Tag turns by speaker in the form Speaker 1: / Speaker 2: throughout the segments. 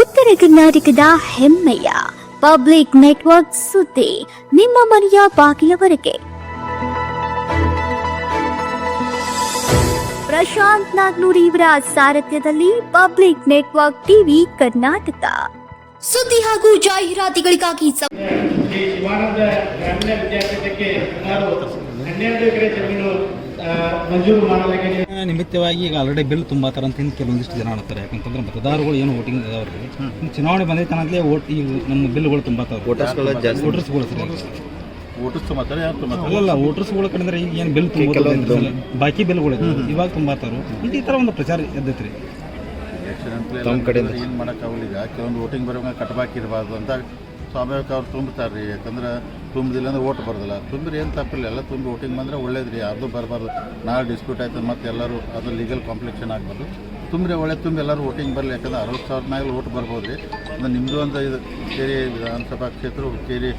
Speaker 1: ಉತ್ತರ ಕರ್ನಾಟಕದ ಹೆಮ್ಮೆಯ ಪಬ್ಲಿಕ್ ನೆಟ್ವರ್ಕ್ ಸುದ್ದಿ ನಿಮ್ಮ ಮನೆಯ ಬಾಗಿಲವರೆಗೆ. ಪ್ರಶಾಂತ್ ನಾಗ್ನೂರ್ ಇವರ ಸಾರಥ್ಯದಲ್ಲಿ ಪಬ್ಲಿಕ್ ನೆಟ್ವರ್ಕ್ ಟಿವಿ ಕರ್ನಾಟಕ. ಸುದ್ದಿ ಹಾಗೂ ಜಾಹೀರಾತುಗಳಿಗಾಗಿ
Speaker 2: ಗ್ರಾಮೀಣ ಹನ್ನೆರಡು ಎಕರೆ ಜಮೀನು ಮಂಜೂರು ಮಾಡಲಾಗಿದೆ
Speaker 3: ನಿಮಿತ್ತವಾಗಿ ಈಗ ಆಲ್ರೆಡಿ ಬಿಲ್ ತುಂಬಾತರ ಅಂತ ಹಿಂದೆ ಕೆಲವೊಂದಿಷ್ಟು ಜನ ಆಡ್ತಾರೆ ಯಾಕಂತಂದ್ರೆ ಮತದಾರಗಳು ಏನು ವೋಟಿಂಗ್ ಅದಾವ್ರಿ ಇನ್ನು ಚುನಾವಣೆ ಬಂದೈತೆ ಅನ್ನತ್ಲೇ ವೋಟ್ ಈ ನಮ್ಮ ಬಿಲ್ಗಳು ತುಂಬಾತಾವ್ರಿ
Speaker 4: ವೋಟರ್ಸ್ಗಳ ಜಾಸ್ತಿ.
Speaker 3: ವೋಟರ್ಸ್ಗಳು ಸರ್.
Speaker 4: ವೋಟರ್ಸ್ ಮಾತ್ರ ಯಾರು ತುಂಬ
Speaker 3: ಅಲ್ಲಲ್ಲ ವೋಟರ್ಸ್ಗಳು ಕಡೆಂದ್ರೆ ಈಗ ಏನು ಬಿಲ್ ತುಂಬ ಬಾಕಿ ಬಿಲ್ಗಳು. ಇವಾಗ ತುಂಬಾತಾರು ಇದು ಈ ಥರ ಒಂದು ಪ್ರಚಾರ ಎದ್ದೈತ್ರಿ.
Speaker 4: ತಮ್ಮ ಕಡೆಯಿಂದ. ಏನು ಈಗ. ಕೆಲವೊಂದು ವೋಟಿಂಗ್ ಬರುವಾಗ ಕಟ್ಬಾಕಿ ಇರಬಾರ್ದು ಅಂತ ಸ್ವಾಭಾವಿಕ ಅವ್ರು ತುಂಬ್ತಾರೆ ರೀ ಯಾಕಂದ್ರೆ ತುಂಬಿದಿಲ್ಲ ಅಂದ್ರೆ ಓಟ್ ಬರೋದಿಲ್ಲ. ತುಂಬಿರಿ ಏನು ತಪ್ಪಿಲ್ಲ, ಎಲ್ಲ ತುಂಬಿ ಓಟಿಂಗ್ ಬಂದರೆ ಒಳ್ಳೇದು ರೀ ಯಾರ್ದು ಬರಬಾರ್ದು. ನಾಳೆ ಡಿಸ್ಪ್ಯೂಟ್ ಆಯ್ತು ಮತ್ತೆ ಎಲ್ಲರೂ ಅದು ಲೀಗಲ್ ಕಾಂಪ್ಲಿಕೇಶನ್ ಆಗ್ಬಾರ್ದು ತುಂಬ್ರಿ ಒಳ್ಳೆ ತುಂಬಿ ಎಲ್ಲರೂ ಓಟಿಂಗ್ ಬರಲಿ, ಯಾಕಂದ್ರೆ ಅರವತ್ತು ಸಾವಿರ ಮೇಲೆ ಓಟ್ ಬರ್ಬೋದು ರೀ ಅಂದ್ರೆ ನಿಮ್ಮದು ಒಂದು ಇದು ಹುಕ್ಕೇರಿ ವಿಧಾನಸಭಾ ಕ್ಷೇತ್ರ ಕೇರಿ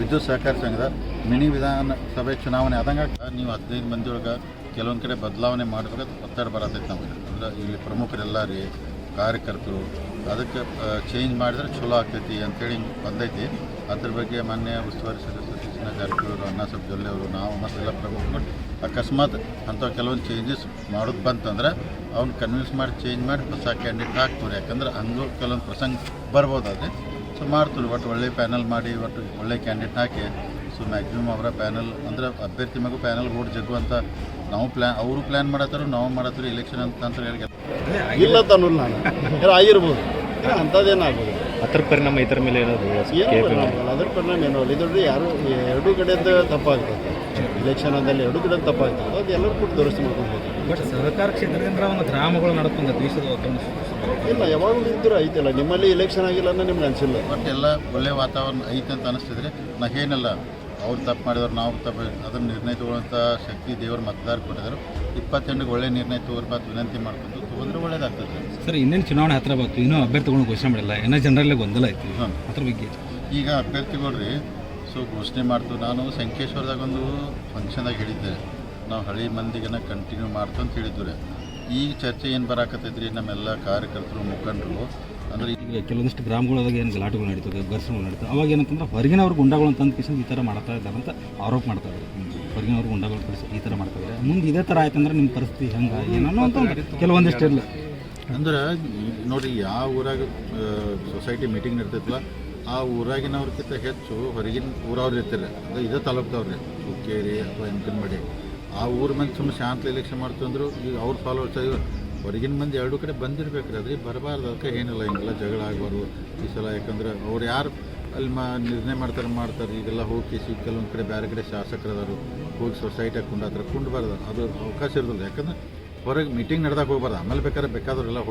Speaker 4: ವಿದ್ಯುತ್ ಸಹಕಾರ ಸಂಘದ ಮಿನಿ ವಿಧಾನಸಭೆ ಚುನಾವಣೆ ಆದಂಗೆ ನೀವು ಹದಿನೈದು ಮಂದಿ ಒಳಗೆ ಕೆಲವೊಂದು ಕಡೆ ಬದಲಾವಣೆ ಮಾಡಬೇಕು ಒತ್ತಡ ಬರತೈತೆ ನಮಗೆ. ಅಂದ್ರೆ ಇಲ್ಲಿ ಪ್ರಮುಖರೆಲ್ಲ ರೀ ಕಾರ್ಯಕರ್ತರು ಅದಕ್ಕೆ ಚೇಂಜ್ ಮಾಡಿದ್ರೆ ಚಲೋ ಆಗ್ತೈತಿ ಅಂತೇಳಿ ಬಂದೈತಿ. ಅದ್ರ ಬಗ್ಗೆ ಮೊನ್ನೆ ಉಸ್ತುವಾರಿ ಸದಸ್ಯ ಸತೀಶ್ನ ಜಾರಕಿಹೊಳಿ ಅಣ್ಣ ಸಾಹೇಬ್ ಜೊಲ್ಲೆ ಅವರು, ನಾವು ಮತ್ತೆಲ್ಲ ಪ್ರಮುಖರು ಅಕಸ್ಮಾತ್ ಅಂಥ ಕೆಲವೊಂದು ಚೇಂಜಸ್ ಮಾಡೋದು ಬಂತಂದ್ರೆ ಅವ್ನು ಕನ್ವಿನ್ಸ್ ಮಾಡಿ ಚೇಂಜ್ ಮಾಡಿ ಹೊಸ ಕ್ಯಾಂಡಿಡೇಟ್ ಹಾಕ್ತಾರೆ ಯಾಕಂದ್ರೆ ಹಂಗೂ ಕೆಲವೊಂದು ಪ್ರಸಂಗ ಬರ್ಬೋದಾದ್ರೆ ಸೊ ಮಾಡ್ತಾರೆ ಒಟ್ಟು ಒಳ್ಳೆ ಪ್ಯಾನಲ್ ಮಾಡಿ, ಒಟ್ಟು ಒಳ್ಳೆ ಕ್ಯಾಂಡಿಡೇಟ್ ಹಾಕಿ. ಸೊ ಮ್ಯಾಕ್ಸಿಮಮ್ ಅವರ ಪ್ಯಾನಲ್ ಅಂದ್ರೆ ಅಭ್ಯರ್ಥಿ ಮಗು ಪ್ಯಾನಲ್ ಓಟ್ ಜಗ್ಗುವಂಥ ನಾವು ಪ್ಲ್ಯಾನ್ ಅವರು ಪ್ಲ್ಯಾನ್ ಮಾಡತ್ತಾರೋ, ನಾವು ಮಾಡತ್ತಾರೋ ಎಲೆಕ್ಷನ್ ಅಂತ ಅಂತ ಹೇಳಿ
Speaker 5: ಇಲ್ಲ ಅನ್ನೋದು ನಾನು. ಆಗಿರ್ಬೋದು. ಅಂಥದ್ದೇನು ಅಂಥದ್ದೇನಾಗ್ಬೋದು
Speaker 6: ಅದ್ರ ಪರಿಣಾಮ ಇದ್ರ ಮೇಲೆ ಏನಾದ್ರು
Speaker 5: ಅದ್ರ ಪರಿಣಾಮ ಏನೋ ಇದರಲ್ಲಿ ಯಾರು ಎರಡೂ ಕಡೆಯಿಂದ ತಪ್ಪಾಗ್ತದೆ. ಇಲೆಕ್ಷನ್ ಅಂದಲ್ಲಿ ಎರಡೂ ಕಡೆ ತಪ್ಪಾಗ್ತದೆ. ಅದು ಎಲ್ಲರೂ ಕೂಡ ದುರಸ್ತಿ ಮಾಡ್ಕೊಬೋದು
Speaker 3: ಬಟ್ ಸಹಕಾರ ಕ್ಷೇತ್ರದಿಂದ ಒಂದು ಗ್ರಾಮಗಳು ನಡ್ಕೊಂಡು ದೇಶದ
Speaker 5: ಇಲ್ಲ ಯಾವಾಗಲೂ ಇದ್ದರೂ ಐತಲ್ಲ ನಿಮ್ಮಲ್ಲಿ ಇಲೆಕ್ಷನ್ ಆಗಿಲ್ಲ ಅನ್ನೋ ನಿಮ್ಗೆ ಅನಿಸಿಲ್ಲ.
Speaker 4: ಬಟ್ ಎಲ್ಲ ಒಳ್ಳೆ ವಾತಾವರಣ ಐತೆ ಅಂತ ಅನಿಸ್ತಿದ್ರೆ ನಾ ಏನಲ್ಲ. ಅವ್ರು ತಪ್ಪು ಮಾಡಿದವ್ರು ನಾವು ತಪ್ಪು ಅದನ್ನು ನಿರ್ಣಯ ತಗೊಳ್ಳುವಂಥ ಶಕ್ತಿ ದೇವರು ಮತದಾರ ಕೊಟ್ಟಿದ್ದಾರೆ. ಇಪ್ಪತ್ತೆಂಟಿಗೆ ಒಳ್ಳೆ ನಿರ್ಣಯ ತಗೋರಿ ಮತ್ತು ವಿನಂತಿ ಮಾಡ್ಕೊಂಡು ತೊಗೊಂಡ್ರೆ ಒಳ್ಳೇದಾಗ್ತದೆ.
Speaker 3: ಸರ್ ಇನ್ನೇನು ಚುನಾವಣೆ ಹತ್ರ ಬಂತು ಇನ್ನೂ ಅಭ್ಯರ್ಥಿಗಳನ್ನ ಘೋಷಣೆ ಮಾಡಿಲ್ಲ. ಏನೋ ಜನರಲ್ಲೇ ಗೊಂದಲ ಐತಿ.
Speaker 4: ಹಾಂ.
Speaker 3: ಅದ್ರ ಬಗ್ಗೆ.
Speaker 4: ಈಗ ಅಭ್ಯರ್ಥಿಗಳು ರೀ ಸೊ ಘೋಷಣೆ ಮಾಡ್ತು. ನಾನು ಸಂಕೇಶ್ವರದಾಗ ಒಂದು ಫಂಕ್ಷನ್ದಾಗ ಹೇಳಿದ್ದೆ. ನಾವು ಹಳಿ ಮಂದಿಗೆನ ಕಂಟಿನ್ಯೂ ಮಾಡ್ತು ಅಂತ ಹೇಳಿದ್ದು ರೀ ಈಗ ಚರ್ಚೆ ಏನು ಬರಾಕತ್ತೈತ್ರಿ? ನಮ್ಮೆಲ್ಲ ಕಾರ್ಯಕರ್ತರು ಮುಖಂಡರು ಅಂದ್ರೆ
Speaker 3: ಈಗ ಕೆಲವೊಂದಿಷ್ಟು ಗ್ರಾಮಗಳೊಳಗೆ ಏನು ಗಲಾಟೆಗಳು ನಡೀತದೆ ಘರ್ಷಣೆಗಳು ನಡೀತದೆ ಅವಾಗ ಏನಂತಂದ್ರೆ ಹೊರಗಿನವ್ರು ಗುಂಡಗಳು ಅಂತ ಈ ಥರ ಮಾಡ್ತಾ ಇದ್ದಾರೆ ಅಂತ ಆರೋಪ ಮಾಡ್ತಾ ಇದ್ದಾರೆ. ಹೊರಗಿನವ್ರು ಗುಂಡಗಳು ಈ ಥರ ಮಾಡ್ತಾ ಇದ್ದಾರೆ. ಮುಂದೆ ಇದೇ ಥರ ಆಯ್ತಂದ್ರೆ ನಿಮ್ಮ ಪರಿಸ್ಥಿತಿ ಹೆಂಗೆ, ಏನೋ ಅಂತ ಕೆಲವೊಂದಿಷ್ಟು ಇರಲಿ.
Speaker 4: ಅಂದ್ರೆ ನೋಡಿ ಯಾವ ಊರಾಗ ಸೊಸೈಟಿ ಮೀಟಿಂಗ್ ನಡ್ತೈತಲ್ಲ, ಆ ಊರಾಗಿನವ್ರಕ್ಕಿಂತ ಹೆಚ್ಚು ಹೊರಗಿನ ಊರವ್ರು ಇರ್ತಾರೆ. ಅಂದ್ರೆ ಇದೇ ತಾಲೂಕ್ದವ್ರು ಹುಕ್ಕೇರಿ ಅಥವಾ ಎಂಕನ್ಮಡಿ ಆ ಊರ ಮಂದಿ ಸುಮ್ಮನೆ ಶಾಂತ ಎಲೆಕ್ಷನ್ ಮಾಡ್ತಂದ್ರು ಈಗ ಅವ್ರ ಫಾಲೋವರ್ಸ್ ಹೊರಗಿನ ಮಂದಿ ಎರಡು ಕಡೆ ಬಂದಿರ್ಬೇಕ್ರಿ. ಅದ್ರಿ ಬರಬಾರ್ದು ಅದಕ್ಕೆ ಏನಿಲ್ಲ, ಹಿಂಗೆಲ್ಲ ಜಗಳ ಆಗಬಾರ್ದು ಈ ಸಲ. ಯಾಕಂದ್ರೆ ಅವ್ರು ಯಾರು ಅಲ್ಲಿ ಮಾ ನಿರ್ಣಯ ಮಾಡ್ತಾರೆ ಮಾಡ್ತಾರೆ. ಈಗೆಲ್ಲ ಹೋಗಿ ಸಿ ಕೆಲವೊಂದು ಕಡೆ ಬೇರೆ ಕಡೆ ಶಾಸಕರದಾರು ಹೋಗಿ ಸೊಸೈಟಿಯಾಗ ಕುಂಡಾತ್ರ ಕುಂಡ್ಬಾರ್ದು. ಅದು ಅವಕಾಶ ಇರೋದಿಲ್ಲ. ಯಾಕಂದ್ರೆ ಹೊರಗೆ ಮೀಟಿಂಗ್ ನಡೆದಾಗ ಹೋಗ್ಬಾರ್ದು. ಆಮೇಲೆ ಬೇಕಾದ್ರೆ ಬೇಕಾದವರೆಲ್ಲ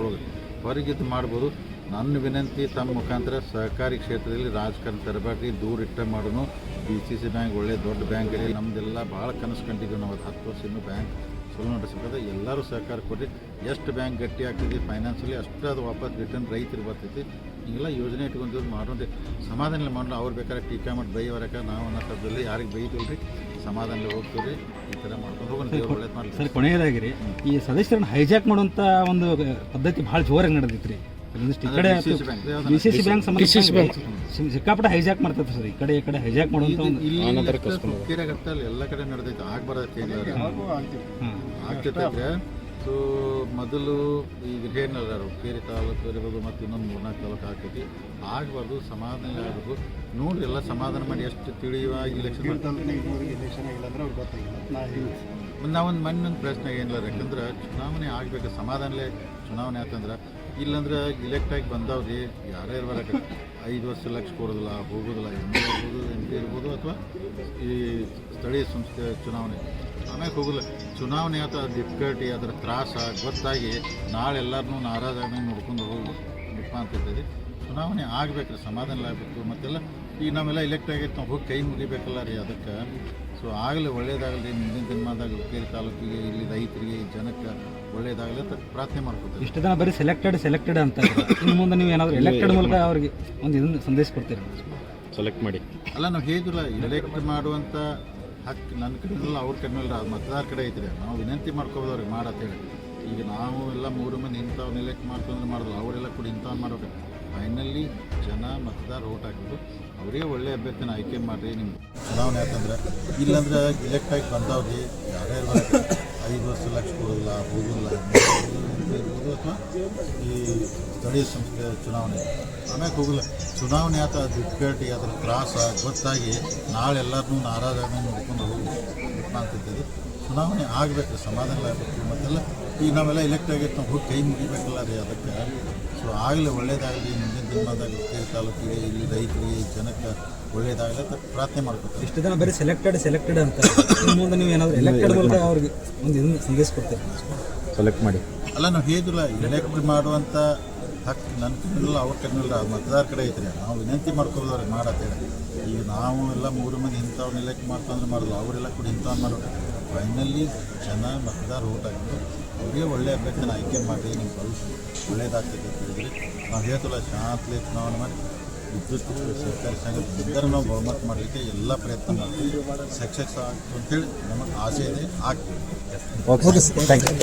Speaker 4: ಹೊರಗೆ ಇದು ಮಾಡ್ಬೋದು. ನನ್ನ ವಿನಂತಿ ತಮ್ಮ ಮುಖಾಂತರ ಸಹಕಾರಿ ಕ್ಷೇತ್ರದಲ್ಲಿ ರಾಜಕಾರಣ ತರಬೇಡ್ರಿ. ದೂರ ಇಟ್ಟ ಮಾಡೋನು. ಬಿ ಸಿ ಸಿ ಬ್ಯಾಂಕ್ ಒಳ್ಳೆ ದೊಡ್ಡ ಬ್ಯಾಂಕ್ ಇದೆ ನಮ್ಮದೆಲ್ಲ ಭಾಳ ಕನಸು ಕಂಡಿದ್ದೀವಿ ನಾವು. ಹತ್ತು ವರ್ಷ ಬ್ಯಾಂಕ್ ಚಲೋ ನಡೆಸಬೇಕಾದ್ರೆ ಎಲ್ಲರೂ ಸಹಕಾರ ಕೊಡಿ. ಎಷ್ಟು ಬ್ಯಾಂಕ್ ಗಟ್ಟಿ ಆಗ್ತೈತಿ ಫೈನಾನ್ಸಲ್ಲಿ ಅಷ್ಟು ಅದು ವಾಪಸ್ ರಿಟರ್ನ್ ರೈತರು ಬರ್ತೈತಿ. ಹಿಂಗೆಲ್ಲ ಯೋಜನೆ ಇಟ್ಕೊಂಡು ಮಾಡೋದು ಸಮಾಧಾನ ಮಾಡಲು ಅವ್ರು ಬೇಕಾದ್ರೆ ಟೀಕಾ ಮಾಡಿ ಬೈ ಹೊರಕ ನಾವು ಅನ್ನೋ ಶಬ್ದದಲ್ಲಿ ಯಾರಿಗೆ ಬೈತೀವಿ ರೀ ಸಮಾಧಾನದಲ್ಲಿ ಹೋಗ್ತೀವಿ ಈ ಥರ ಮಾಡ್ಕೊಂಡು ಹೋಗೋಣ ದೇವ್ರು ಒಳ್ಳೇದು ಮಾಡಲಿ.
Speaker 3: ಸರ್ ಕೊನೆಯದಾಗಿ ರೀ ಈ ಸದಸ್ಯರನ್ನ ಹೈಜಾಕ್ ಮಾಡುವಂಥ ಒಂದು ಪದ್ಧತಿ ಭಾಳ ಜೋರಾಗಿ ನಡೆದಿತ್ತು ರೀ
Speaker 4: ಬ್ಯಾಂಕ್.
Speaker 3: Bank, C bank. ಸಿಕ್ಕಾಪಟ್ಟೆ ಹೈಜಾಕ್ ಮಾಡ್ತೈತೆ ಸರ್ ಈ ಕಡೆ ಈ ಕಡೆ ಹೈಜಾಕ್ ಮಾಡುವಂಥ ಒಂದು
Speaker 4: ಎಲ್ಲ ಕಡೆ ನಡೆದೈತೆ ಆಗ್ಬಾರ್ದೈತೆ
Speaker 3: ಹಾಂ.
Speaker 4: ಆಗ್ತೈತೆ. ಸೊ ಮೊದಲು ಈಗ ಏನಲ್ಲ ಕೇರಿ ತಾಲೂಕು ಇರ್ಬೋದು ಮತ್ತು ಇನ್ನೊಂದು ಮೂರ್ನಾಲ್ಕು ತಾಲೂಕು ಆಗ್ತೈತಿ. ಆಗಬಾರ್ದು ಸಮಾಧಾನ ಆಗಬೇಕು ನೋಡ್ರಿ ಎಲ್ಲ ಸಮಾಧಾನ ಮಾಡಿ ಎಷ್ಟು ತಿಳಿಯುವ ಇಲೆಕ್ಷನ್
Speaker 5: ಇಲೆಕ್ಷನ್ ಆಗಿಲ್ಲ ಅಂದ್ರೆ ಅವ್ರಿಗೆ ಗೊತ್ತಾಗಿಲ್ಲ.
Speaker 4: ನಾವೊಂದು ಮಣ್ಣೊಂದು ಪ್ರಶ್ನೆ ಏನಿಲ್ಲ ಯಾಕಂದ್ರೆ ಚುನಾವಣೆ ಆಗಬೇಕು ಸಮಾಧಾನಲೇ ಚುನಾವಣೆ ಆತಂದ್ರೆ ಇಲ್ಲಂದ್ರೆ ಇಲೆಕ್ಟ್ ಆಗಿ ಬಂದವ್ರಿ ಯಾರೇ ಇರ್ಬಾರ ಐದು ವರ್ಷ ಲಕ್ಷ ಕೊಡೋದಿಲ್ಲ, ಹೋಗೋದಿಲ್ಲ ಎಂ ಎಲ್ ಇರ್ಬೋದು ಎಂ ಪಿ ಇರ್ಬೋದು ಅಥವಾ ಈ ಸ್ಥಳೀಯ ಸಂಸ್ಥೆ ಚುನಾವಣೆ. ಆಮೇಲೆ ಹೋಗಲ್ಲ ಚುನಾವಣೆ ಅಥವಾ ಡಿಫಿಕಲ್ಟಿ ಅದರ ತ್ರಾಸ, ಗೊತ್ತಾಗಿ ನಾಳೆ ಎಲ್ಲರನ್ನೂ ನಾರಾಜಾಗಿ ನೋಡ್ಕೊಂಡು ಹೋಗಿ ಅಂತೈತದೆ ಚುನಾವಣೆ ಆಗಬೇಕು ಸಮಾಧಾನ ಆಗಬೇಕು. ಮತ್ತೆಲ್ಲ ಈಗ ನಾವೆಲ್ಲ ಇಲೆಕ್ಟ್ ಆಗೈತೆ ನಾವು ಹೋಗಿ ಕೈ ಮುಗಿಬೇಕಲ್ಲ ರೀ ಅದಕ್ಕೆ. ಸೊ ಆಗಲಿ ಒಳ್ಳೇದಾಗಲಿ ಮುಂದಿನ ದಿನಮಾದಾಗ ಹುಕ್ಕೇರಿ ತಾಲೂಕಿಗೆ ಇಲ್ಲಿ ರೈತರಿಗೆ ಜನಕ್ಕೆ ಒಳ್ಳೇದಾಗಲಿ ಅಂತ ಪ್ರಾರ್ಥನೆ ಮಾಡ್ಕೊತೀವಿ.
Speaker 3: ಇಷ್ಟು ದಿನ ಬರೀ ಸೆಲೆಕ್ಟೆಡ್ ಸೆಲೆಕ್ಟೆಡ್ ಅಂತ ಇನ್ನು ಮುಂದೆ ನೀವು ಏನಾದರೂ ಎಲೆಕ್ಟೆಡ್ ಮೂಲಕ ಅವ್ರಿಗೆ ಒಂದು ಇದನ್ನು ಸಂದೇಶ ಕೊಡ್ತೀರಿ?
Speaker 6: ಸೆಲೆಕ್ಟ್ ಮಾಡಿ.
Speaker 4: ಅಲ್ಲ ನಾವು ಹೇಗಿಲ್ಲ ಎಲೆಕ್ಟ್ ಮಾಡುವಂಥ ಹಕ್ಕು ನನ್ನ ಕಡೆ ಇಲ್ಲ ಅವ್ರ ಕಡೆ ಇಲ್ಲ ಅದು ಮತದಾರ ಕಡೆ ಐತ್ರಿ. ನಾವು ವಿನಂತಿ ಮಾಡ್ಕೋಬೋದು ಅವ್ರಿಗೆ ಮಾಡತ್ತೇಳಿ ಈಗ ನಾವು ಎಲ್ಲ ಮೂರು ಮಂದಿ ಇಂಥವ್ನ ಎಲೆಕ್ಟ್ ಮಾಡ್ತಂದ್ರೆ ಮಾಡಿದ್ರು ಅವರೆಲ್ಲ ಕೂಡ ಇಂಥವ್ನ ಮಾಡ್ಬೇಕು ಫೈನಲಿ ಜನ ಮತದಾರ ಓಟ್ ಹಾಕಿದ್ರು. ಅವರೇ ಒಳ್ಳೆ ಅಭ್ಯರ್ಥಿನ ಆಯ್ಕೆ ಮಾಡಿರಿ ನಿಮ್ಮ ಚುನಾವಣೆ ಯಾಕಂದ್ರೆ ಇಲ್ಲಾಂದ್ರೆ ಎಲೆಕ್ಟ್ ಆಗಿ ಬಂದವ್ರಿ ಯಾರ್ಯಾರು ಐದು ವರ್ಷ ಲಕ್ಷ ಕೊಡೋದಿಲ್ಲ ಇರ್ಬೋದು ಅಥವಾ ಈ ಸ್ಥಳೀಯ ಸಂಸ್ಥೆ ಚುನಾವಣೆ. ಆಮ್ಯಾಗ ಹೋಗಲ್ಲ. ಚುನಾವಣೆ ಆತ ದುಡ್ಡು ಅದರ ತ್ರಾಸ, ಗೊತ್ತಾಗಿ ನಾಳೆ ಎಲ್ಲರನ್ನೂ ನಾರಾಜಾಗಿ ನೋಡ್ಕೊಂಡು ಹೋಗಿ ಅಂತಿದ್ದೇವೆ ಚುನಾವಣೆ ಆಗಬೇಕು ಸಮಾಧಾನ ಆಗಬೇಕು ಮತ್ತೆಲ್ಲ ಈಗ ನಾವೆಲ್ಲ ಎಲೆಕ್ಟ್ ಆಗಿತ್ತು ನಾವು ಹೋಗಿ ಕೈ ಮುಗಿಬೇಕಲ್ಲ ರೀ ಅದಕ್ಕೆ. ಸೊ ಆಗಲಿ ಒಳ್ಳೇದಾಗಲಿ ಮುಂದಿನ ದಿನದಾಗಲಿ ಕೇಳಿ ತಾಲೂಕಿಗೆ ಇಲ್ಲಿ ರೈತರಿಗೆ ಜನಕ್ಕೆ ಒಳ್ಳೇದಾಗಲಿ ಅಂತ ಪ್ರಾರ್ಥನೆ ಮಾಡ್ಕೊತಾರೆ
Speaker 3: ಇಷ್ಟು ಜನ ಬರೀ ಸೆಲೆಕ್ಟೆಡ್ ಸೆಲೆಕ್ಟೆಡ್ ಅಂತ. ಮುಂದೆ ನೀವು ಏನಾದರೂ ಎಲೆಕ್ಟೆಡ್ ಮೂಲಕ ಅವ್ರಿಗೆ ಒಂದು ಇದನ್ನು ಸಂದೇಶ ಕೊಡ್ತೀರಿ
Speaker 6: ಸೆಲೆಕ್ಟ್ ಮಾಡಿ.
Speaker 4: ಅಲ್ಲ ನಾವು ಹೇಳಿಲ್ಲ ಎಲೆಕ್ಟ್ ಮಾಡುವಂಥ ಹಕ್ಕು ನನ್ನ ಕಡೆಲ್ಲ ಅವ್ರ ಕಡೆಲ್ಲ ಮತದಾರ ಕಡೆ ಐತ್ರಿ ನಾವು ವಿನಂತಿ ಮಾಡ್ಕೊಳ್ದವ್ರಿಗೆ ಮಾಡತ್ತೇಳಿ ಈಗ ನಾವು ಎಲ್ಲ ಮೂರು ಮಂದಿ ಇಂಥವ್ರನ್ನ ಎಲೆಕ್ಟ್ ಮಾಡ್ತಂದ್ರೆ ಮಾಡಲ್ಲ ಅವರೆಲ್ಲ ಕೂಡ ಇಂಥವ್ರು ಮಾಡೋದು ಫೈನಲಿ ಜನ ಮತದಾರ ಓಟ್ ಹಾಕಿದ್ರು ಅವರಿಗೆ ಒಳ್ಳೆ ಅಭ್ಯರ್ಥಿನ ಆಯ್ಕೆ ಮಾಡಿ ನಿಮ್ಮ ಭವಿಷ್ಯ ಒಳ್ಳೆಯದಾಗ್ತದೆ ಅಂತ ಹೇಳಿದ್ರೆ ನಾವು ಹೇಳ್ತಲ್ಲ ಶಾಂತಲೆ ಚುನಾವಣೆ ಮಾಡಿ ವಿದ್ಯುತ್ ಸರ್ಕಾರಿ ಸಂಘ ಎಲ್ಲರೂ ನಾವು ಬಹುಮತ ಮಾಡಲಿಕ್ಕೆ ಎಲ್ಲ ಪ್ರಯತ್ನ ಮಾಡ್ತೀವಿ. ಸಕ್ಸಸ್ ಆಗ್ತು ಅಂತೇಳಿ ನಮಗೆ ಆಸೆ ಇದೆ ಆಗ್ತೀವಿ
Speaker 6: ಓಕೆ ಥ್ಯಾಂಕ್ ಯು